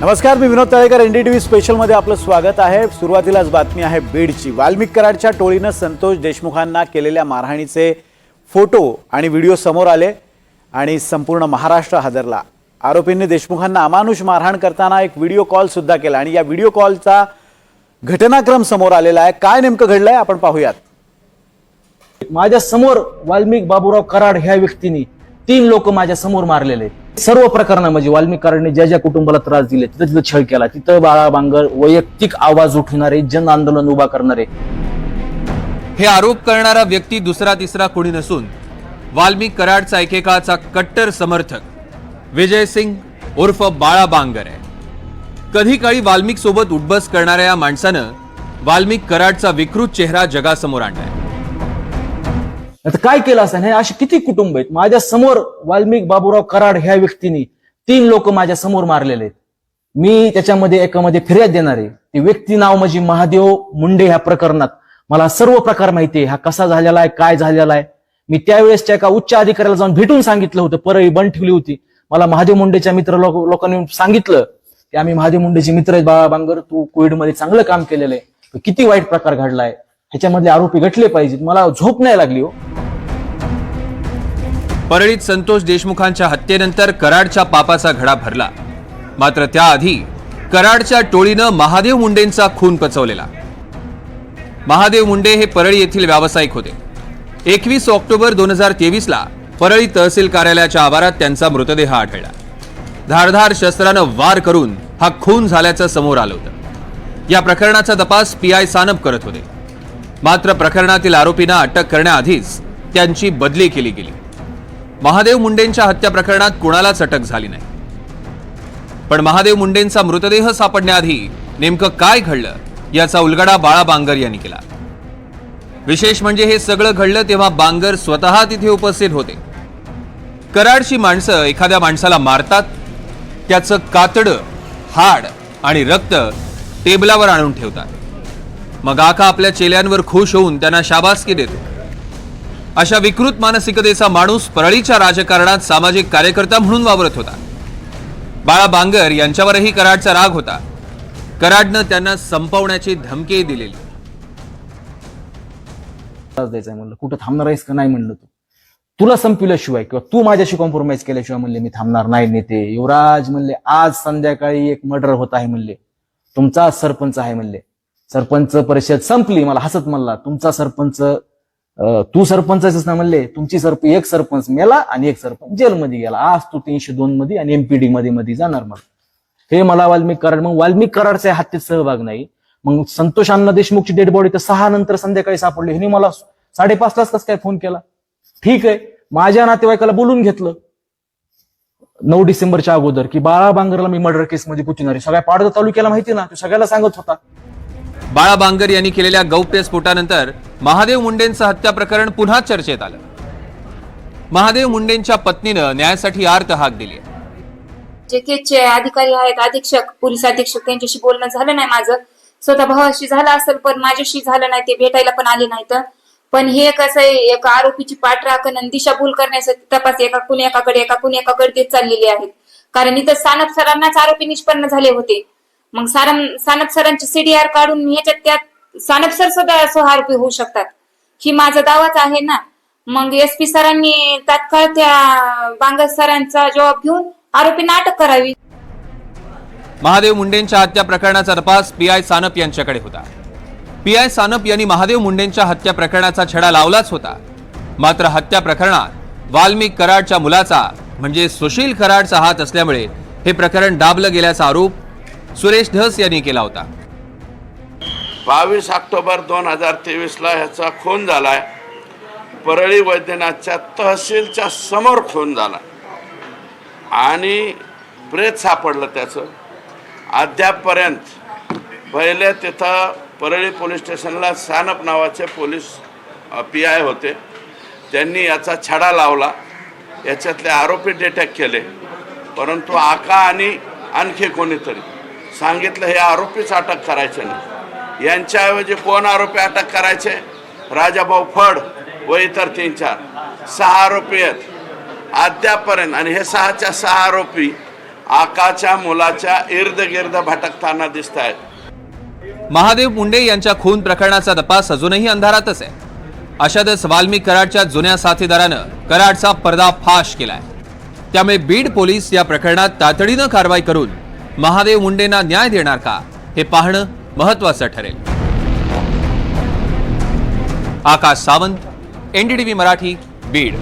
नमस्कार मी Vinod Talekar N D T V स्पेशलमध्ये आपलं स्वागत आहे. सुरुवातीलाच बातमी आहे बीडची. वाल्मिक कराडच्या टोळीनं संतोष देशमुखांना केलेल्या मारहाणीचे फोटो आणि व्हिडिओ समोर आले आणि संपूर्ण महाराष्ट्र हादरला. आरोपींनी देशमुखांना अमानुष मारहाण करताना एक व्हिडिओ कॉलसुद्धा केला आणि या व्हिडिओ कॉलचा घटनाक्रम समोर आलेला आहे. काय नेमकं घडलंय आपण पाहूयात. माझ्यासमोर वाल्मिक बाबूराव कराड ह्या व्यक्तीने तीन लोक माझ्यासमोर मारलेले आहेत. सर्व प्रकरणामध्ये म्हणजे वाल्मिकांनी ज्या ज्या कुटुंबाला त्रास दिले तिथं तिथं छळ केला तिथं बाळा बांगर वैयक्तिक आवाज उठवणारे जन आंदोलन उभा करणारे. हे आरोप करणारा व्यक्ती दुसरा तिसरा कोणी नसून वाल्मिक कराडचा एकेकाचा कट्टर समर्थक विजय सिंग उर्फ बाळा बांगर आहे. कधी काळी वाल्मिक सोबत उठबस करणाऱ्या या माणसानं वाल्मिक कराडचा विकृत चेहरा जगासमोर आणलाय. आता काय केलं असं हे असे किती कुटुंब आहेत? माझ्यासमोर वाल्मिक बाबूराव कराड ह्या व्यक्तीने तीन लोक माझ्यासमोर मारलेले आहेत. मी त्याच्यामध्ये एकामध्ये फिर्याद देणार आहे. ती व्यक्ती नाव म्हणजे महादेव मुंडे ह्या प्रकरणात. मला सर्व प्रकार माहिती आहे. हा कसा झालेला आहे? काय झालेला आहे? मी त्यावेळेसच्या एका उच्च अधिकाऱ्याला जाऊन भेटून सांगितलं होतं. परळी बंद ठेवली होती. मला महादेव मुंडेच्या मित्र लोक लोकांनी सांगितलं की आम्ही महादेव मुंडेचे मित्र आहेत. बाबा बांगर तू कोविडमध्ये चांगलं काम केलेलं आहे. किती वाईट प्रकार घडलाय? ह्याच्यामधले आरोपी घटले पाहिजेत. मला झोप नाही लागली हो. परळीत संतोष देशमुखांच्या हत्येनंतर कराडच्या पापाचा घडा भरला. मात्र त्याआधी कराडच्या टोळीनं महादेव मुंडेंचा खून पचवलेला. महादेव मुंडे हे परळी येथील व्यावसायिक होते. एकवीस ऑक्टोबर दोन हजार तेवीसला परळी तहसील कार्यालयाच्या आवारात त्यांचा मृतदेह आढळला. धारधार शस्त्रानं वार करून हा खून झाल्याचं समोर आलं होतं. या प्रकरणाचा तपास पी आय सानप करत होते. मात्र प्रकरणातील आरोपींना अटक करण्याआधीच त्यांची बदली केली गेली. महादेव मुंडेंच्या हत्या प्रकरणात कुणालाच अटक झाली नाही? पण महादेव मुंडेंचा मृतदेह सापडण्याआधी नेमकं काय घडलं याचा उलगडा बाळा बांगर यांनी केला. विशेष म्हणजे हे सगळं घडलं तेव्हा बांगर स्वतः तिथे उपस्थित होते. कराडची माणसं एखाद्या माणसाला मारतात त्याचं कातडं हाड आणि रक्त टेबलावर आणून ठेवतात. मग आका आपल्या चेल्यांवर खुश होऊन त्यांना शाबासकी देतो. अशा विकृत मानसिकतेचा माणूस परळीच्या राजकारणात सामाजिक कार्यकर्ता म्हणून वावरत होता. बाळा बांगर यांच्यावरही कराडचा राग होता. कराडनं त्यांना संपवण्याची धमकी दिलेली. त्रास द्यायचा म्हणलं. कुठं थांबणार आहेस का नाही म्हणलं तू. तुला संपविल्याशिवाय किंवा तू माझ्याशी कॉम्प्रोमाइज केल्याशिवाय म्हणले मी थांबणार नाही नेते. युवराज म्हणले आज संध्याकाळी एक मर्डर होत आहे म्हणले. तुमचा सरपंच आहे म्हणले. सरपंच परिषद संपली मला हसत म्हणला. तुमचा सरपंच तू सरपंच ना म्हणले तुमची सरप एक सरपंच मेला आणि एक सरपंच जेलमध्ये गेला. आज तू तीनशे दोन मध्ये आणि एमपीडी मध्ये मध्ये जाणार मग हे मला वाल्मिक कराड मग वाल्मिक कराडच्या हत्येत सहभाग नाही. मग संतोष अण्णा देशमुखची डेड बॉडी तर सहा नंतर संध्याकाळी सापडली. ह्याने मला साडेपाच तास कस काय फोन केला? ठीक आहे. माझ्या नातेवाईकाला बोलून घेतलं. नऊ डिसेंबरच्या अगोदर की बाळा बांगरला मी मर्डर केसमध्ये पुचिणार सगळ्या पाडदा तालुक्याला माहिती ना? तो सगळ्याला सांगत होता. बाळा बांगर यांनी केलेल्या गौप्य स्फोटानंतर महादेव मुंडेंचं हत्या प्रकरण पुन्हा चर्चेत आलं. महादेव मुंडेंच्या पत्नीनं न्यायासाठी आर्त हाक दिली जे केसचे अधिकारी आहेत अधीक्षक पोलीस अधीक्षक त्यांच्याशी बोलणं झालं नाही माझं. स्वतः भावाशी झालं असेल पण माझ्याशी झालं नाही ते भेटायला पण आले नाहीत. पण हे कसं आहे एक आरोपीची पाठराखण आणि दिशाभूल करण्यासाठी तपास एका कुणी एकाकडे एका कुणी एकाकडे देत चाललेले आहेत. कारण इथं सानप सरांनाच आरोपी निष्पन्न झाले होते. मग सारम सानप सरांची सीडीआर काढून ह्याच्यात त्यात सानप सर सुद्धा सह आरोपी होऊ शकतात. ही माझा दावाच आहे ना. मग एस पी सरांनी तात्काळ त्या बांगर सरांचा जबाब घेऊन आरोपींना अटक करावी. महादेव मुंडेंच्या हत्या प्रकरणाचा तपास पी आय सानप यांच्याकडे होता. पी आय सानप यांनी महादेव मुंडेंच्या हत्या प्रकरणाचा छडा लावलाच होता. मात्र हत्या प्रकरणात वाल्मिक कराडच्या मुलाचा म्हणजे सुशील कराडचा हात असल्यामुळे हे प्रकरण दाबलं गेल्याचा आरोप सुरेश धस यांनी केला होता. बावीस ऑक्टोबर दोन हजार तेवीसला ह्याचा खून झालाय. परळी वैद्यनाथच्या तहसीलच्या समोर खून झाला आणि प्रेत सापडलं त्याचं. अद्यापपर्यंत पहिले तिथं परळी पोलीस स्टेशनला सानप नावाचे पोलीस पी आय होते. त्यांनी याचा छडा लावला. याच्यातले आरोपी डिटेक्ट केले. परंतु आका आणि आणखी कोणीतरी. सांगितलं हे आरोपीच अटक करायचे नाही. यांच्याऐवजी कोण आरोपी अटक करायचे? राजाभाऊ फड व इतर तीन चार. सहा आरोपी आहेत. अद्यापर्यंत आणि हे सहाच्या सहा आरोपी आकाच्या मुलाच्या इर्द गिर्द भटकताना दिसत आहेत. महादेव मुंडे यांच्या खून प्रकरणाचा तपास अजूनही अंधारातच आहे. अशातच वाल्मिक कराडच्या जुन्या साथीदारानं कराडचा पर्दाफाश केलाय. त्यामुळे बीड पोलीस या प्रकरणात तातडीनं कारवाई करून महादेव मुंडेंना न्याय देणार का? हे पाहणं महत्वाचं ठरेल. आकाश सावंत एनडीटीव्ही मराठी बीड.